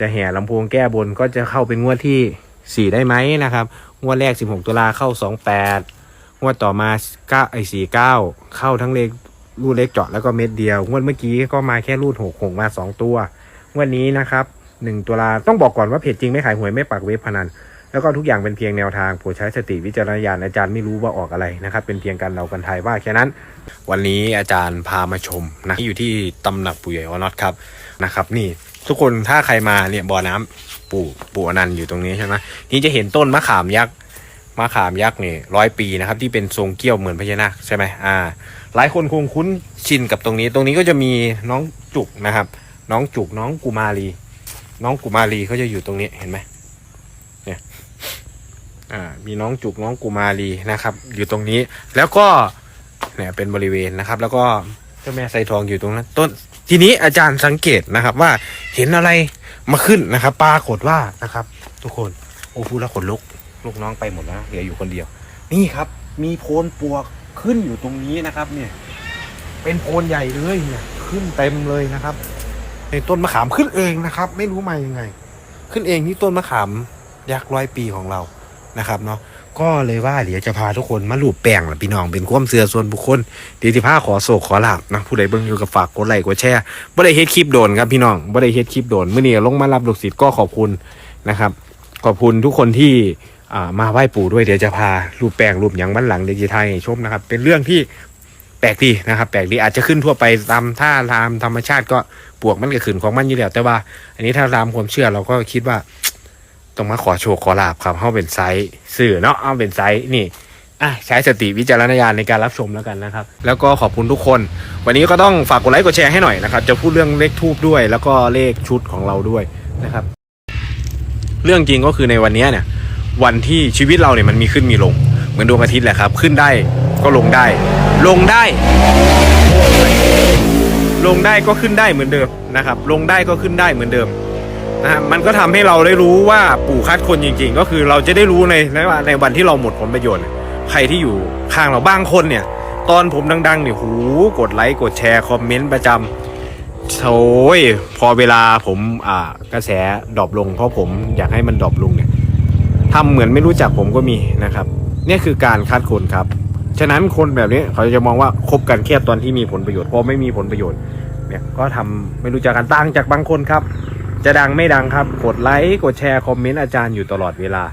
จะแห่ลำโพงแก้บนก็จะเข้าเป็นงวดที่สี่ได้ไหมนะครับ งวดแรก 16 ตุลาเข้า 28 งวดต่อมา9ไอ้49 เข้าทั้งเลขรูดเล็กเจาะแล้วก็เม็ดเดียว งวดเมื่อกี้ก็มาแค่รูด6 6มา 2 ตัว งวดนี้นะครับ 1 ตุลาต้องบอกก่อนว่าเพจจริงไม่ขายหวยไม่ปักเว็บพนัน แล้วก็ทุกอย่างเป็นเพียงแนวทางโปรดใช้สติวิจารณญาณอาจารย์ไม่รู้ว่าออกอะไรนะครับ เป็นเพียงการเรากันไทยว่าแค่นั้น วันนี้อาจารย์พามาชมนะอยู่ที่ตำหนักปู่ใหญ่วอน็อตครับนะครับนี่ ทุกคนถ้าใครมาเนี่ยบ่อน้ำปู่ปู่อนันต์อยู่ตรงนี้ใช่ไหมนี่จะเห็นต้นมะขามยักษ์มะขามยักษ์นี่ร้อยปีนะครับ ที่เป็นทรงเกี้ยวเหมือนพญานาคใช่ไหมอ่า หลายคนคงคุ้นชินกับตรงนี้ ตรงนี้ก็จะมีน้องจุกนะครับ น้องจุกน้องกุมารี น้องกุมารีเขาจะอยู่ตรงนี้เห็นไหมเนี่ยอ่ามีน้องจุกน้องกุมารีนะครับ อยู่ตรงนี้แล้วก็เนี่ยเป็นบริเวณนะครับ แล้วก็เจ้าแม่ไซทองอยู่ตรงนั้นต้นทีนี้อาจารย์สังเกตนะครับว่า เห็นอะไรมาขึ้นนะครับ ปรากฏว่านะครับ ทุกคนโอ้พูดแล้วขนลุกลูกน้องไปหมดแล้วเหลืออยู่คนเดียว นี่ครับ มีโพนปวกขึ้นอยู่ตรงนี้นะครับ เนี่ย เป็นโพนใหญ่เลยเนี่ย ขึ้นเต็มเลยนะครับในต้นมะขามขึ้นเองนะครับ ไม่รู้มายังไง ขึ้นเองที่ต้นมะขามยักษ์ร้อยปีของเรานะครับเนาะ ก็เลยว่าเดี๋ยวจะพาทุกคนมาลูบแป้งละพี่น้องเป็นความเสื่อส่วนบุคคลเดี๋ยวที่พาขอโศกขอหลาบนะผู้ใดเบิ่งอยู่กับฝากกดไลค์กดแชร์บ่ได้เฮ็ดคลิปโดนครับพี่น้องบ่ได้เฮ็ดคลิปโดนเมื่อนี้ลงมารับลูกศิษย์ก็ขอบคุณนะครับ ขอบคุณทุกคนที่มาไหว้ปู่ด้วยเดี๋ยวจะพารูปแป้งรูปหยังบ้านหลังเดี๋ยวจะทายชมนะครับ เป็นเรื่องที่แปลกดีนะครับ แปลกดีอาจจะขึ้นทั่วไปตามท่าตามธรรมชาติก็ปวกมันก็ขึ้นของมันอยู่แล้วแต่ว่า อันนี้ถ้าตามความเชื่อเราก็คิดว่า ต้องมาขอโชคขอลาบครับเข้าเป็นไซส์สื่อเนาะเอาเป็นไซส์นี่อะใช้สติวิจารณญาณในการรับชมแล้วกันนะครับ แล้วก็ขอบคุณทุกคน วันนี้ก็ต้องฝากกดไลค์กดแชร์ให้หน่อยนะครับ จะพูดเรื่องเลขทูบด้วย แล้วก็เลขชุดของเราด้วยนะครับ เรื่องจริงก็คือในวันนี้เนี่ย วันที่ชีวิตเราเนี่ยมันมีขึ้นมีลง เหมือนดวงอาทิตย์แหละครับ ขึ้นได้ก็ลงได้ ลงได้ ลงได้ก็ขึ้นได้เหมือนเดิมนะครับ ลงได้ก็ขึ้นได้เหมือนเดิม นะฮะมันก็ทำให้เราได้รู้ว่าปู่คัดคนจริง ๆ ก็คือเราจะได้รู้ในในในวันที่เราหมดผลประโยชน์ ใครที่อยู่ข้างเราบางคนเนี่ย ตอนผมดังๆเนี่ยหูกดไลค์กดแชร์คอมเมนต์ประจำโอ้ยพอเวลาผมอ่ากระแสดรอปลง เพราะผมอยากให้มันดรอปลงเนี่ยทำเหมือนไม่รู้จักผมก็มีนะครับนี่คือการคัดคนครับ ฉะนั้นคนแบบนี้เขาจะมองว่าคบกันแค่ตอนที่มีผลประโยชน์พอไม่มีผลประโยชน์เนี่ยก็ทำไม่รู้จักกันต่างจากบางคนครับ จะดังไม่ดังครับ กดไลค์กดแชร์คอมเมนต์อาจารย์อยู่ตลอดเวลา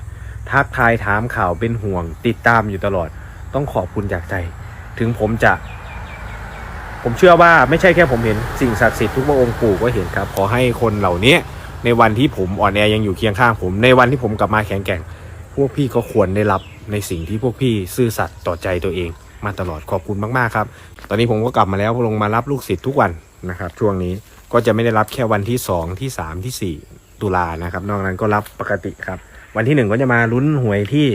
ทักทายถามข่าวเป็นห่วง ติดตามอยู่ตลอด ต้องขอบคุณจากใจ ถึงผมจะ ผมเชื่อว่าไม่ใช่แค่ผมเห็นสิ่งศักดิ์สิทธิ์ทุกพระองค์ปู่ก็เห็นครับ ขอให้คนเหล่านี้ในวันที่ผมอ่อนแอยังอยู่เคียงข้างผม ในวันที่ผมกลับมาแข็งแกร่ง พวกพี่ก็ควรได้รับในสิ่งที่พวกพี่ซื่อสัตย์ต่อใจตัวเอง มาตลอดขอบคุณมากๆครับ ตอนนี้ผมก็กลับมาแล้วลงมารับลูกศิษย์ทุกวันนะครับ ช่วงนี้ ก็จะไม่ได้รับแค่วันที่ 2 ที่ 3 ที่ 4 ตุลานะครับ นอกนั้นก็รับปกติครับ วันที่ 1 ก็จะมาลุ้นหวยที่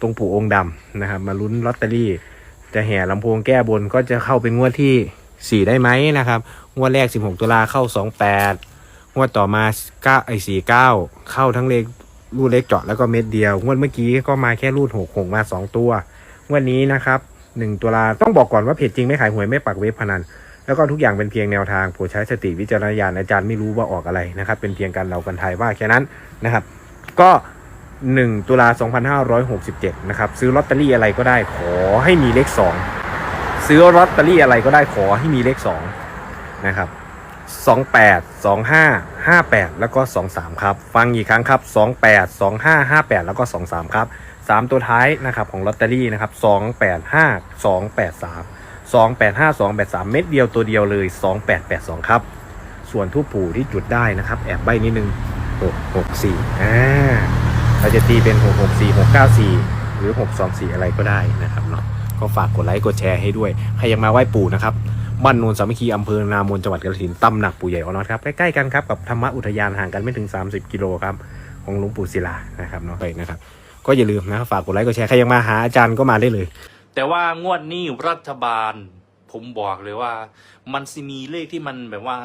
ตรงปู่องค์ดำนะครับ มาลุ้นลอตเตอรี่ จะแห่ลำโพงแก้บนก็จะเข้าเป็นงวดที่ 4 ได้ไหมนะครับ งวดแรก 16 ตุลาเข้า 28 งวดต่อมา9ไอ้49 เข้าทั้งเลขรูดเล็กเจาะแล้วก็เม็ดเดียว งวดเมื่อกี้ก็มาแค่รูด6 6มา 2 ตัว งวดนี้นะครับ 1 ตุลาต้องบอกก่อนว่าเพจจริงไม่ขายหวยไม่ปักเว็บพนัน แล้วก็ทุกอย่างเป็นเพียงแนวทางโปรดใช้สติวิจารณญาณอาจารย์ไม่รู้ว่าออกอะไรนะครับ เป็นเพียงการเรากันไทยว่าแค่นั้นนะครับ ก็ 1 ตุลา2567 นะครับ ซื้อลอตเตอรี่อะไรก็ได้ขอให้มีเลข 2 ซื้อลอตเตอรี่อะไรก็ได้ขอให้มีเลข 2 นะครับ 28 25 58 แล้วก็ 23 ครับ ฟังอีกครั้งครับ 28 25 58 แล้วก็ 23 ครับ 3 ตัวท้ายนะครับของลอตเตอรี่นะครับ 285 283 285 283 เม็ดเดียวตัวเดียวเลย 2882 ครับ ส่วนทูปปู่ที่จุดได้นะครับ แอบใบนิดนึง 664อ่าเราจะตีเป็น 664 694 หรือ 624 อะไรก็ได้นะครับเนาะก็ฝากกดไลค์กดแชร์ให้ด้วย ใครยังมาไหว้ปู่นะครับบ้านโนนสามัคคีอำเภอนามนจังหวัดกาฬสินธุ์ตำหนักปู่ใหญ่ออนอตครับใกล้ๆกันครับกับธรรมอุทยานห่างกันไม่ถึง 30 กิโลครับของหลวงปู่ศิลานะครับเนาะไปนะครับ ก็อย่าลืมนะฝากกดไลค์กดแชร์ใครยังมาหาอาจารย์ก็มาได้เลย แต่ว่างวดนี้รัฐบาล ผมบอกเลยว่า มันสิมีเลขที่มันแบบว่า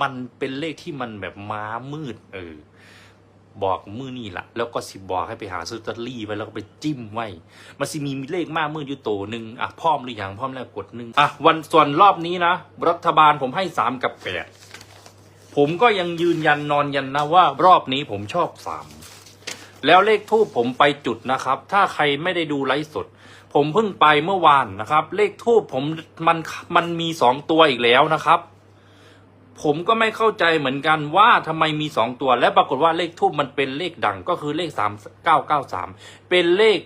มันเป็นเลขที่มันแบบม้ามืด เออ บอกมือนี่ละแล้วก็สิบอกให้ไปหาซื้อตเตอรี่ไว้แล้วก็ไปจิ้มไว้ มันสิมีเลขมากมืดอยู่โตหนึ่งอะพร้อมหรือยังพร้อมแล้วกดหนึ่งอะวันส่วนรอบนี้นะรัฐบาลผมให้สามกับแปดผมก็ยังยืนยันนอนยันนะว่ารอบนี้ผมชอบสามแล้วเลขทูบผมไปจุดนะครับ ถ้าใครไม่ได้ดูไลฟ์สด ผมเพิ่งไปเมื่อวานนะครับ เลขทูบผมมันมันมีสองตัวอีกแล้วนะครับ ผมก็ไม่เข้าใจเหมือนกันว่าทำไมมีสองตัว และปรากฏว่าเลขทูบมันเป็นเลขดังก็คือเลขสามเก้าเก้าสามเป็นเลข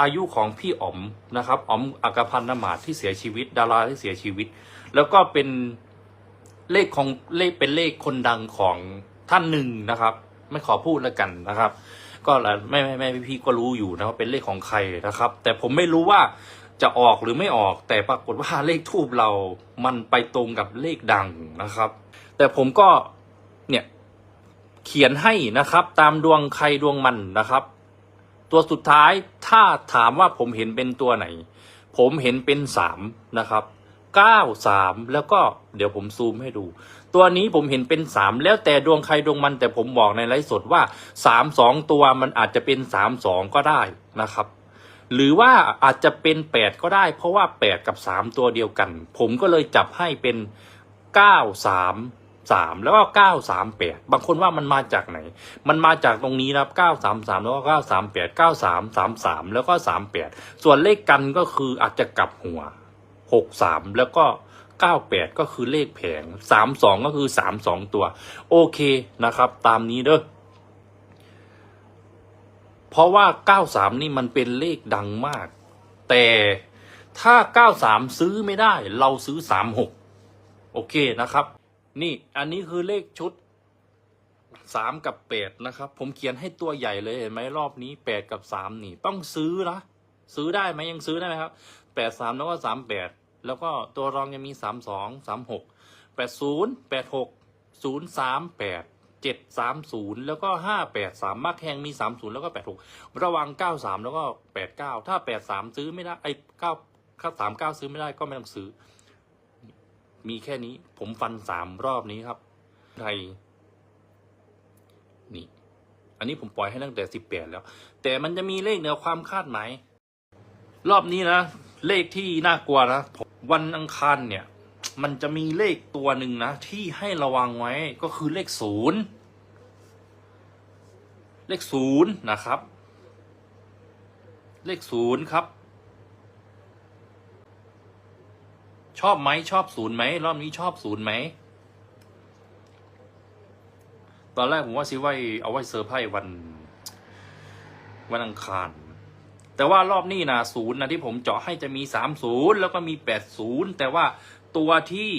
อายุของพี่อ๋อมนะครับอ๋อมอักพันธ์นมาที่เสียชีวิต ดาราที่เสียชีวิต แล้วก็เป็นเลขของเลขเป็นเลขคนดังของท่านหนึ่งนะครับ ไม่ขอพูดแล้วกันนะครับ ก็และไม่ไม่ไม่พี่ก็รู้อยู่นะว่าเป็นเลขของใครนะครับ แต่ผมไม่รู้ว่าจะออกหรือไม่ออก แต่ปรากฏว่าเลขทูบเรา มันไปตรงกับเลขดังนะครับ แต่ผมก็เนี่ยเขียนให้นะครับ ตามดวงใครดวงมันนะครับ ตัวสุดท้ายถ้าถามว่าผมเห็นเป็นตัวไหน ผมเห็นเป็นสามนะครับเก้าสามแล้วก็เดี๋ยวผมซูมให้ดู ตัวนี้ผมเห็นเป็นสามแล้วแต่ดวงใครดวงมันแต่ผมบอกในไลฟ์สดว่าสามสองตัวมันอาจจะเป็นสามสองก็ได้นะครับ หรือว่าอาจจะเป็นแปดก็ได้ เพราะว่าแปดกับสามตัวเดียวกัน ผมก็เลยจับให้เป็นเก้าสามสามแล้วก็เก้าสามแปดบางคนว่ามันมาจากไหน มันมาจากตรงนี้นะครับเก้าสามสามแล้วก็เก้าสามแปดเก้าสามสามสามแล้วก็สามแปดส่วนเลขกันก็คืออาจจะกลับหัวหกสามแล้วก็ เก้าแปดก็คือเลขแผงสามสองก็คือสามสองตัว โอเคนะครับ ตามนี้เด้อเพราะว่า 93 นี่มันเป็นเลขดังมาก แต่ถ้า 93 ซื้อไม่ได้ เราซื้อ 36 โอเคนะครับ นี่อันนี้คือเลขชุด 3 กับ 8 นะครับ ผมเขียนให้ตัวใหญ่เลยเห็นไหมรอบนี้ 8 กับ 3 นี่ ต้องซื้อนะ ซื้อได้ไหมยังซื้อได้ไหมครับ 8 3 แล้วก็ 38 แล้วก็ตัวรองยังมี 32 36 80 86 038เจ็ดสามศูนย์แล้วก็ห้าแปดสามมักแหงมีสามศูนย์แล้วก็แปดหกระวังเก้าสามแล้วก็แปดเก้าถ้าแปดสามซื้อไม่ได้ไอ้เก้าสามเก้าซื้อไม่ได้ก็ไม่ต้องซื้อ มีแค่นี้ผมฟันสามรอบนี้ครับไทยนี่อันนี้ผมปล่อยให้ตั้งแต่สิบแปดแล้ว แต่มันจะมีเลขเหนือความคาดหมาย รอบนี้นะ เลขที่น่ากลัวนะวันอังคารเนี่ย มันจะมีเลขตัวหนึ่งนะ ที่ให้ระวังไว้ก็คือเลขศูนย์เลขศูนย์นะครับ เลขศูนย์ครับ ชอบไหมชอบศูนย์ไหมรอบนี้ชอบศูนย์ไหมตอนแรกผมว่าซิไว้เอาไว้เซอร์ไพรส์วัน วันอังคาร แต่ว่ารอบนี้นะศูนย์นะที่ผมเจาะให้จะมีสามศูนย์แล้วก็มีแปดศูนย์แต่ว่าตัวที่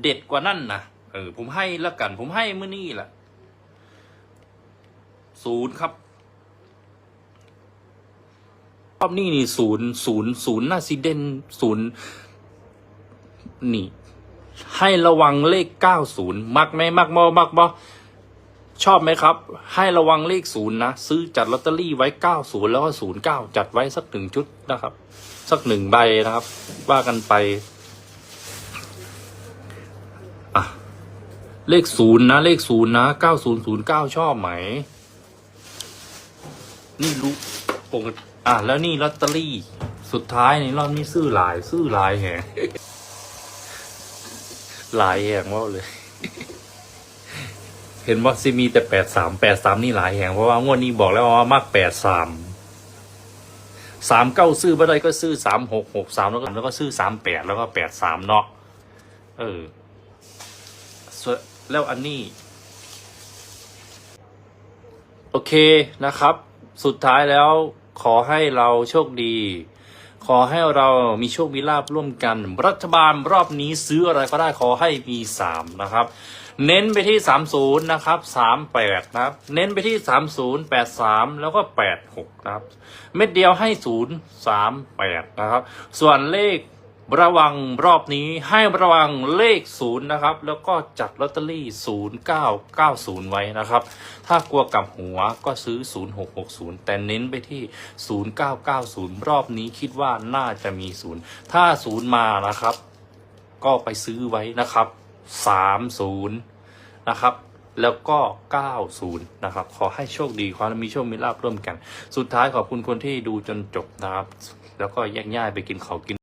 เด็ดกว่านั่นนะเออผมให้ละกัน ผมให้เมื่อนี่แหละศูนย์ครับรอบนี้นี่ศูนย์ศูนย์ศูนย์น่าซิเดนศูนย์นี่ ให้ระวังเลขเก้าศูนย์มักไหมมักบอมักบอ ชอบไหมครับ ให้ระวังเลขศูนย์นะ ซื้อจัดลอตเตอรี่ไว้เก้าศูนย์แล้วก็ศูนย์เก้าจัดไว้สักหนึ่งชุดนะครับ สักหนึ่งใบนะครับ ว่ากันไปอะเลขศูนย์นะเลขศูนย์นะเก้าศูนย์ศูนย์เก้าชอบไหม นี่รู้ปกติอะแล้วนี่ลอตเตอรี่ สุดท้ายในรอบนี้ซื้อหลาย ซื้อหลายแหงหลายแหงว่าเลย เห็นว่าซิมีแต่แปดสามแปดสามนี่หลายแห่งเพราะว่างวดนี้บอกแล้วว่ามากแปดสามสามเก้าซื้อบ่ได้ก็ซื้อสามหกหกสามแล้วก็แล้วก็ซื้อสามแปดแล้วก็แปดสามเนาะเออแล้วอันนี้ โอเคนะครับ สุดท้ายแล้วขอให้เราโชคดี ขอให้เรามีโชคมีลาบร่วมกัน รัฐบาลรอบนี้ซื้ออะไรก็ได้ขอให้มีสามนะครับ เน้นไปที่สามศูนย์นะครับสามแปดนะครับ เน้นไปที่สามศูนย์แปดสามแล้วก็แปดหกนะครับ เม็ดเดียวให้ศูนย์สามแปดนะครับ ส่วนเลขระวังรอบนี้ให้ระวังเลขศูนย์นะครับ แล้วก็จัดลอตเตอรี่ศูนย์เก้าเก้าศูนย์ไว้นะครับ ถ้ากลัวกับหัวก็ซื้อ 0660 แต่เน้นไปที่ 0990 รอบนี้คิดว่าน่าจะมี 0 ถ้า 0 มานะครับ ก็ไปซื้อไว้นะครับ 30 นะครับ แล้วก็ 90 นะครับ ขอให้โชคดีความมีโชคมีลาบร่วมกัน สุดท้ายขอบคุณคนที่ดูจนจบนะครับ แล้วก็แยกย้ายไปกินเขาวกิน